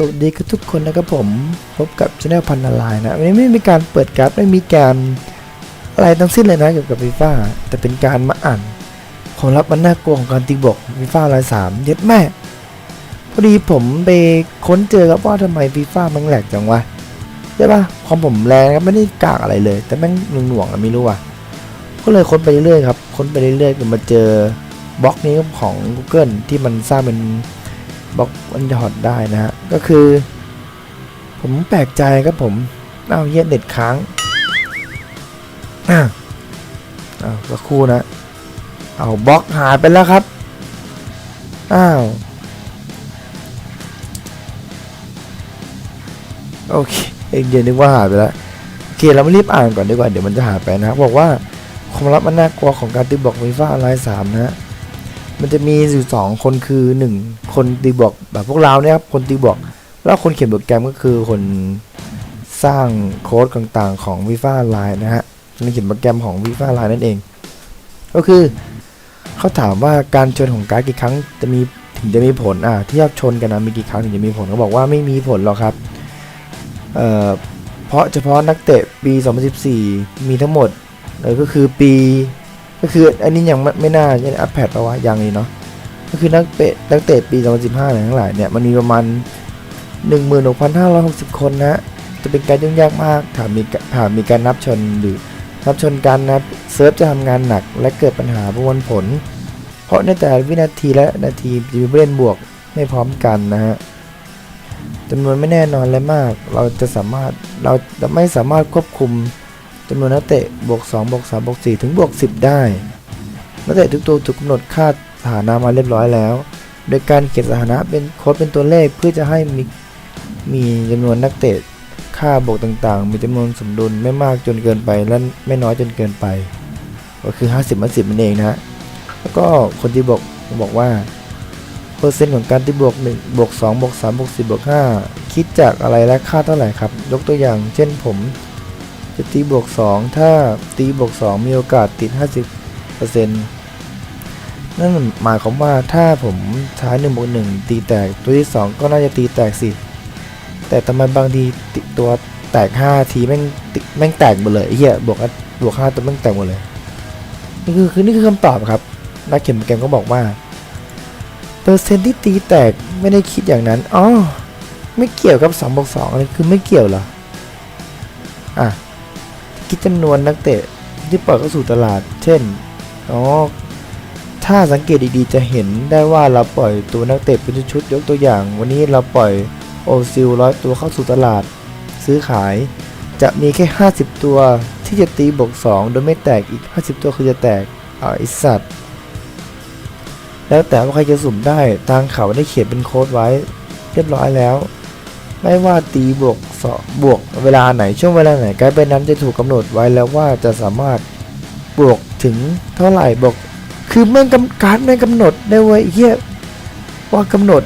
สวัสดีกับทุกคนนะครับผมพบกับช anel พันนาลายนะวันนี้ไม่มีการเปิดการ์ดไม่มีการอะไรทั้งสิ้นเลยนะเกี่ยวกับฟีฟ่าแต่เป็นการมาอ่านความลับมันน่ากลัวของการตีบวกฟีฟ่าลายสามเย็ดแม่พอดีผมไปค้นเจอครับว่าทำไมฟีฟ่ามันแหลกจังวะใช่ปะความผมแรงครับไม่ได้กากอะไรเลย แต่แม่งหน่วงๆอะไม่รู้ว่ะก็เลยค้นไปเรื่อยๆครับค้นไปเรื่อยๆจนมาเจอบล็อกนี้ของ Google ที่มันสร้างเป็น บล็อกมันหยอดได้นะฮะก็คือ ผมแปลกใจครับผมเอาเย็ดเน็ตค้างอ้าวสักครู่นะ เอาบล็อกหายไปแล้วครับ อ้าว โอเคเองเย็นนึกว่าหายไปแล้วโอเคเรามารีบอ่านก่อนดีกว่า เดี๋ยวมันจะหายไปนะบอกว่าความลับมันน่ากลัวของการตีบล็อกไฟฟ้าไลน์สามนะฮะ มันจะมีอยู่สองคนคือหนึ่งคนตีบวกแบบพวกเราเนี่ยครับคนตีบวกแล้วคนเขียนโปรแกรมก็คือคนสร้างโค้ดต่างๆของ v i v a Line นะฮะคนเขียนโปรแกรมของ v i v a Line นั่นเอง ก็คือเขาถามว่าการชนของการ์ดกี่ครั้งจะมีถึงจะมีผลอะที่ชนกันนะมีกี่ครั้งถึงจะมีผลเขาบอกว่าไม่มีผลหรอกครับเอ่อเพราะเฉพาะนักเตะปี 2014 มีทั้งหมดเออก็คือปี ก็คืออันนี้ยังไม่ไม่น่าจะอัปแพดปะวะยังเลยเนาะก็คือนักเตะนักเตะปี 2015อะไรทั้งหลายเนี่ยมันมีประมาณ 16,560 คนนะจะเป็นการยุ่งยากมากถามมีถามมีการนับชนหรือนับชนกันนะเซิร์ฟจะทำงานหนักและเกิดปัญหาประมวลผล เพราะในแต่วินาทีและนาทีจะมีผู้เล่นบวกไม่พร้อมกันนะฮะจำนวนไม่แน่นอนและมาก เราจะสามารถเราจะไม่สามารถควบคุม จำนวนนักเตะบวก2บวก3บวก4ถึงบวก10 ได้ นักเตะทุกตัวถูกกำหนดค่าสถานะมาเรียบร้อยแล้ว โดยการเขียนสถานะเป็นโค้ดเป็นตัวเลขเพื่อจะให้มีมีจำนวนนักเตะค่าบวกต่างๆ มีจำนวนสมดุลไม่มากจนเกินไปและไม่น้อยจนเกินไป ก็คือ 50มา10นั่นเองนะฮะแล้วก็คนที่บอกบอกว่าเปอร์เซ็นต์ของการที่บวก1บวก2บวก3บวก4บวก5คิดจากอะไรและค่าเท่าไหร่ครับ ยกตัวอย่าง เช่นผม จะตีบวก 2 ถ้าตีบวก 2 มีโอกาสติด 50%นั่นหมายความว่าถ้าผมใช้1บวก1ตีแตกตัวที่ 2 ก็น่าจะตีแตกสิแต่ทำไมบางทีติตัวแตก 5 ทีแม่งติแม่งแตกหมดเลยเหี้ยบวกบวก 5 ตัวแม่งแตกหมดเลย นี่คือคือนี่คือคำตอบครับ นักเขียนโปรแกรมก็บอกว่า เปอร์เซ็นต์ที่ตีแตกไม่ได้คิดอย่างนั้นอ๋อไม่เกี่ยวกับ2บวก2อะไรคือไม่เกี่ยวเหรออะ คิดจำนวนนักเตะที่ปล่อยเข้าสู่ตลาด เช่น อ๋อ ถ้าสังเกตดีๆ จะเห็นได้ว่าเราปล่อยตัวนักเตะเป็นชุดๆ ยกตัวอย่าง วันนี้เราปล่อยโอซิลร้อยตัวเข้าสู่ตลาด ซื้อขาย จะมีแค่ 50 ตัวที่จะตีบวก2โดยไม่แตกอีก 50 ตัวคือจะแตกอ่าไอสัตว์ แล้วแต่ว่าใครจะสุ่มได้ ทางเขาได้เขียนเป็นโค้ดไว้ เรียบร้อยแล้ว ไม่ว่าตีบวกสอบวกเวลาไหนช่วงเวลาไหนการเป็นนั้นจะถูกกำหนดไว้แล้วว่าจะสามารถบวกถึงเท่าไหร่บวกคือแม่งกำการดแม่งกำหนดได้ไว้ยเฮียว่ากำหนด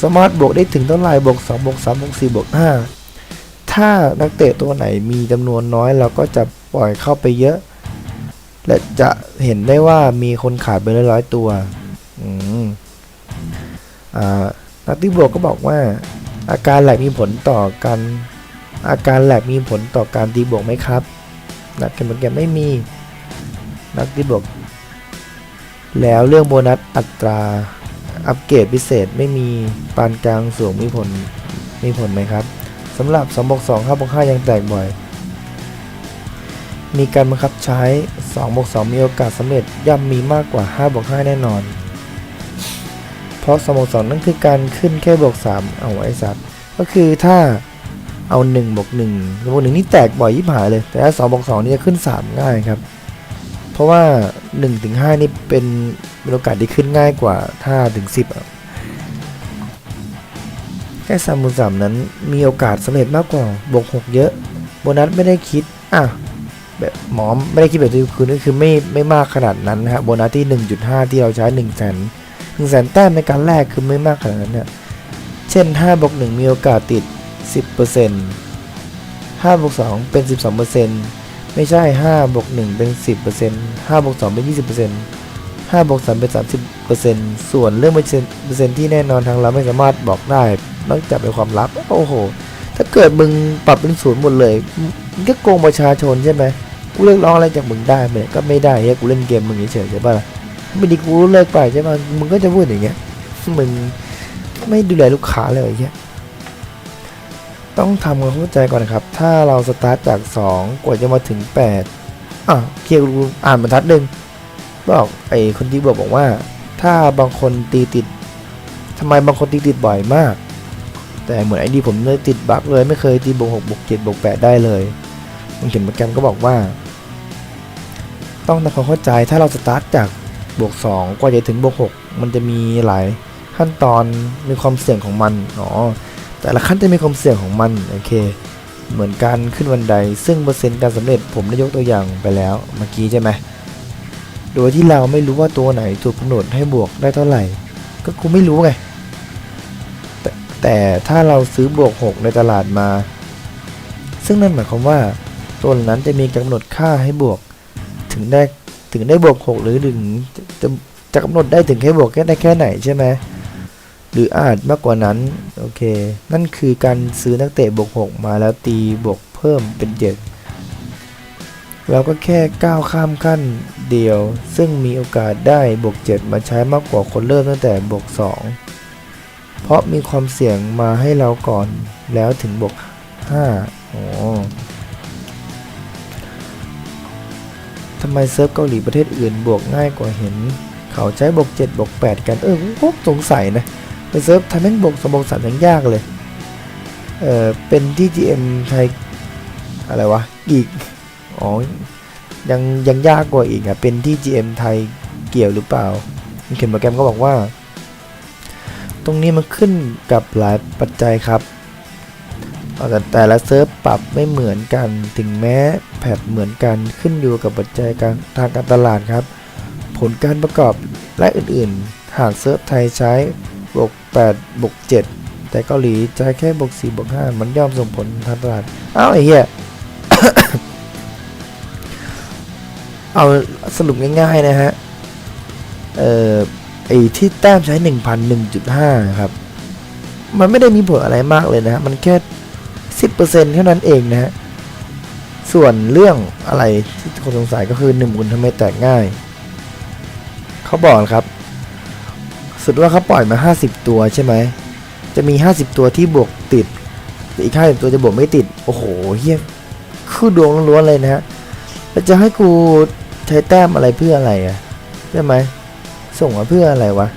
สามารถบวกได้ถึงเท่าไหร่บวก2บวก3บวก4บวก5ถ้านักเตะตัวไหนมีจำนวนน้อยเราก็จะปล่อยเข้าไปเยอะ และจะเห็นได้ว่ามีคนขายไปร้อยๆตัว อืม อ่านักตีบวกก็บอกว่า อาการแหลกมีผลต่อการอาการแหลกมีผลต่อการตีบวกไหมครับ นักเก็ตเกมไม่มี นักตีบวก แล้วเรื่องโบนัสอัตรา อัปเกรดพิเศษไม่มีปานกลางสูงมีผลมีผลไหมครับสำหรับ2บวก2 5บวก5ยังแตกบ่อย มีการบังคับใช้2บวก2มีโอกาสสำเร็จย่อมมีมากกว่า5บวก5แน่นอน เพราะ2บวก2นั่นคือการขึ้นแค่บวก3เอาไอ้สัตว ก็คือถ้าเอา1บวก1บวก1นี่แตกบ่อยยิบหายเลย แต่ถ้า2บวก2นี่จะขึ้น 3 ง่ายครับ เพราะว่า1ถึง5นี่เป็นเป็นโอกาสที่ขึ้นง่ายกว่าถ้าถึง10อะแค่3บวก3นั้นมีโอกาสสำเร็จมากกว่าบวก6เยอะ โบนัสไม่ได้คิดอะแบบหมอไม่ได้คิดแบบที่คุณก็คือไม่ไม่มากขนาดนั้นนะฮะโบนัสที่ 1.5 ที่เราใช้1 0 0 0 0 0 1 0 0 0 0แต้มในการแรกคือไม่มากขนาดนั้นเนี่ย เช่น5บวก1มีโอกาสติด 10% 5บวก2เป็น 12%ไม่ใช่5บวก1เป็น 10% 5บวก2เป็น 20% 5บวก3เป็น 30%ส่วนเรื่องเปอร์เซ็นต์เปอร์เซ็นต์ที่แน่นอนทางเราไม่สามารถบอกได้นอกจากเป็นความลับ โอ้โห ถ้าเกิดมึงปรับเป็นศูนย์หมดเลยมึงก็โกงประชาชนใช่ไหมกูเรียกร้องอะไรจากมึงได้ไหมก็ไม่ได้เฮ้ยกูเล่นเกมมึงเฉยๆใช่ปะล่ะไม่ดีกูเลิกไปใช่ไหมมึงก็จะพูดอย่างเงี้ยมึง ไม่ดูแลลูกค้าเลยไอ้เงี้ยต้องทำความเข้าใจก่อนนะครับ ถ้าเราสตาร์ทจาก 2 กว่าจะมาถึง 8อะเคียร์อ่านบรรทัดหนึ่งบอกไอ้คนที่บอกบอกว่า ถ้าบางคนตีติดทำไมบางคนตีติดบ่อยมาก แต่เหมือนไอ้นี่ผมเลยติดบั๊กเลยไม่เคยตีบวกหกบวกเจ็ดบวกแปดได้เลยมันเขียนโปรแกรมก็บอกว่า ต้องทำความเข้าใจถ้าเราสตาร์ทจากบวกสองกว่าจะถึงบวกหกมันจะมีหลาย ขั้นตอนมีความเสี่ยงของมันอ๋อแต่ละขั้นจะมีความเสี่ยงของมันโอเค เหมือนการขึ้นบันได ซึ่งเปอร์เซ็นต์การสำเร็จผมได้ยกตัวอย่างไปแล้วเมื่อกี้ใช่ไหมโดยที่เราไม่รู้ว่าตัวไหนถูกกำหนดให้บวกได้เท่าไหร่ ก็กูไม่รู้ไงแต่แต่ถ้าเราซื้อบวก 6 ในตลาดมา ซึ่งนั่นหมายความว่า ตัวนั้นจะมีกำหนดค่าให้บวก ถึงได้ถึงได้บวก 6 หรือถึงจะจะกำหนดได้ถึงแค่บวกแค่ได้แค่ไหนใช่ไหม หรืออาจมากกว่านั้น โอเค นั่นคือการซื้อนักเตะบวก 6 มาแล้วตีบวกเพิ่มเป็น 7 เราก็แค่ก้าวข้ามขั้นเดียว ซึ่งมีโอกาสได้บวก 7 มาใช้มากกว่าคนเริ่มตั้งแต่บวก 2 เพราะมีความเสี่ยงมาให้เราก่อนแล้วถึงบวก5อ๋อทำไมเซิร์ฟเกาหลีประเทศอื่นบวกง่ายกว่าเห็น เขาใช้บวก 7 บวก 8 กัน เออพวกสงสัยนะ ไปเซิร์ฟทำแม่งบวกสมบวกสามยังยากเลย เออเป็นที่ GM ไทยอะไรวะอีกอ๋อยังยังยากกว่าอีกอะเป็นที่ GM ไทยเกี่ยวหรือเปล่าเขียนโปรแกรมก็บอกว่า ตรงนี้มันขึ้นกับหลายปัจจัยครับแต่แต่ละเซิร์ฟปรับไม่เหมือนกัน ถึงแม้แพทเหมือนกันขึ้นอยู่กับปัจจัยการทางการตลาดครับ ผลการประกอบและอื่นๆ หากเซิร์ฟไทยใช้บวก 8บวก7แต่เกาหลีใช้แค่บวก4บวก5มันย่อมส่งผลทางตลาดอ้าวไอ้เหี้ยเอาสรุปง่ายๆนะฮะ เอ่อไอ้ที่แต้มใช้ 1,001.5 ครับ มันไม่ได้มีผลอะไรมากเลยนะ มันแค่ 10%เท่านั้นเองนะฮะ ส่วนเรื่องอะไรที่คนสงสัยก็คือหนึ่งบุญทำไมแตกง่าย เขาบอกครับ สุดว่าเขาปล่อยมา 50 ตัวใช่ไหม จะมี 50 ตัวที่บวกติดแต่อีก50ตัวจะบวกไม่ติด โอ้โหเฮียคือดวงล้วนๆเลยนะฮะแล้วจะให้กูใช้แต้มอะไรเพื่ออะไรอะใช่ไหม ส่งมาเพื่ออะไรวะ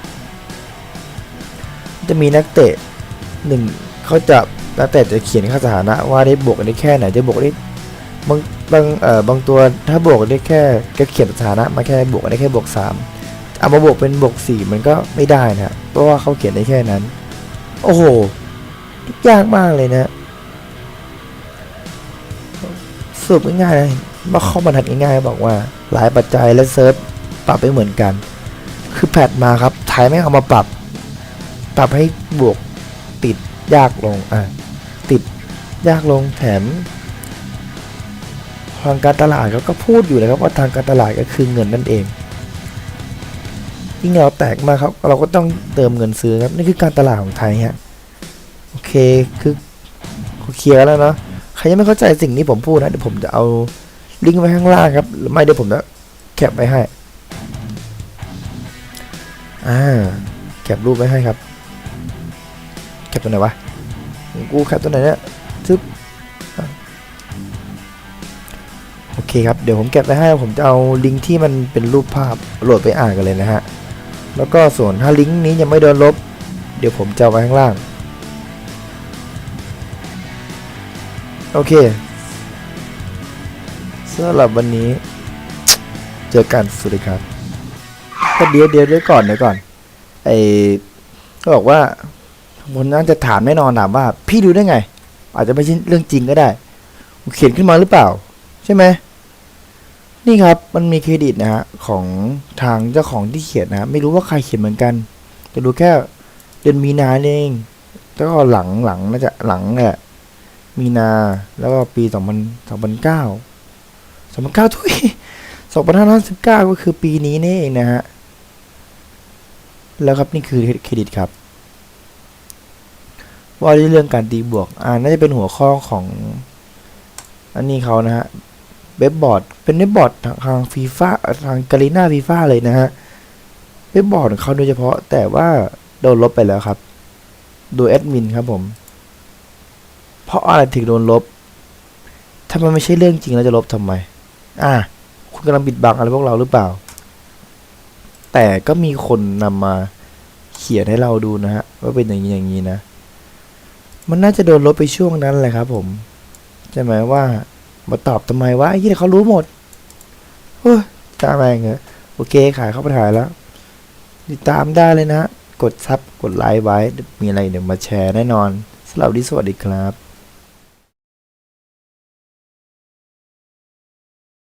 จะมีนักเตะหนึ่งเขาจะนักเตะจะเขียนค่าสถานะ ว่าได้บวกได้แค่ไหนจะบวกได้บางบางเอ่อบางตัวถ้าบวกได้แค่ก็เขียนสถานะมาแค่บวกได้แค่บวกสาม เอามาบวกเป็นบวกสี่มันก็ไม่ได้นะเพราะว่าเขาเขียนได้แค่นั้น โอ้โหยากมากเลยนะสรุปง่ายๆนะมาข้อบรรทัดง่ายๆบอกว่า หลายปัจจัยและเซิร์ฟปรับไม่เหมือนกัน คือแพทมาครับไทยไม่เอามาปรับ ปรับให้บวกติดยากลงอะติดยากลงแถมทางการตลาดเขาก็พูดอยู่นะครับว่าทางการตลาดก็คือเงินนั่นเอง ยิ่งเราแตกมาครับ เราก็ต้องเติมเงินซื้อครับ นี่คือการตลาดของไทยฮะโอเคคือเคลียร์แล้วเนาะใครยังไม่เข้าใจสิ่งที่ผมพูดนะเดี๋ยวผมจะเอาลิงก์ไว้ข้างล่างครับหรือไม่เดี๋ยวผมจะแคปไว้ให้อ่าแคปรูปไว้ให้ครับแคปตัวไหนวะกูแคปตัวไหนเนี่ยทึบอะโอเคครับเดี๋ยวผมแคปไว้ให้ผมจะเอาลิงก์ที่มันเป็นรูปภาพโหลดไปอ่านกันเลยนะฮะ แล้วก็ส่วนถ้าลิงก์นี้ยังไม่โดนลบ เดี๋ยวผมจะเอาไว้ข้างล่าง โอเคสำหรับวันนี้ เจอกันสวัสดีครับก็เดี๋ยวเดี๋ยวเดี๋ยวก่อนเดี๋ยวก่อนไอเขาบอกว่าคนนั้นจะถามแน่นอนถามว่า พี่ดูได้ไง อาจจะไม่ใช่เรื่องจริงก็ได้เขียนขึ้นมาหรือเปล่า ใช่ไหม นี่ครับมันมีเครดิตนะฮะของทางเจ้าของที่เขียนนะ ไม่รู้ว่าใครเขียนเหมือนกันแต่ดูแค่เดือนมีนาเองแล้วก็หลังหลังน่าจะหลังเนี่ยมีนาแล้วก็ปีสองพันสองพันเก้าสองพันเก้าทุยสองพันห้าร้อยสิบเก้าก็คือปีนี้นี่เองนะฮะแล้วครับนี่คือเครดิตครับ ว่าด้วยเรื่องการตีบวก อ่าน่าจะเป็นหัวข้อของ อันนี้เขานะฮะ เว็บบอร์ด เป็นเว็บบอร์ดทางฟีฟ่าทางกาลิน่าฟีฟ่าเลยนะฮะ เว็บบอร์ดของเขาโดยเฉพาะแต่ว่าโดนลบไปแล้วครับ โดยแอดมินครับผม เพราะอะไรถึงโดนลบ ถ้ามันไม่ใช่เรื่องจริงแล้วจะลบทำไม อะ คุณกำลังบิดบังอะไรพวกเราหรือเปล่า แต่ก็มีคนนำมาเขียนให้เราดูนะฮะว่าเป็นอย่างนี้อย่างนี้นะ มันน่าจะโดนลบไปช่วงนั้นแหละครับผมใช่ไหมว่า มาตอบทำไมวะไอ้ที่เขารู้หมดเฮ้ยจ้าแม่งเหรอโอเคขายเข้าไปถ่ายแล้ว ติดตามได้เลยนะ กดซับกดไลค์ไว้ มีอะไรเดี๋ยวมาแชร์แน่นอนสำหรับวันนี้สวัสดีครับ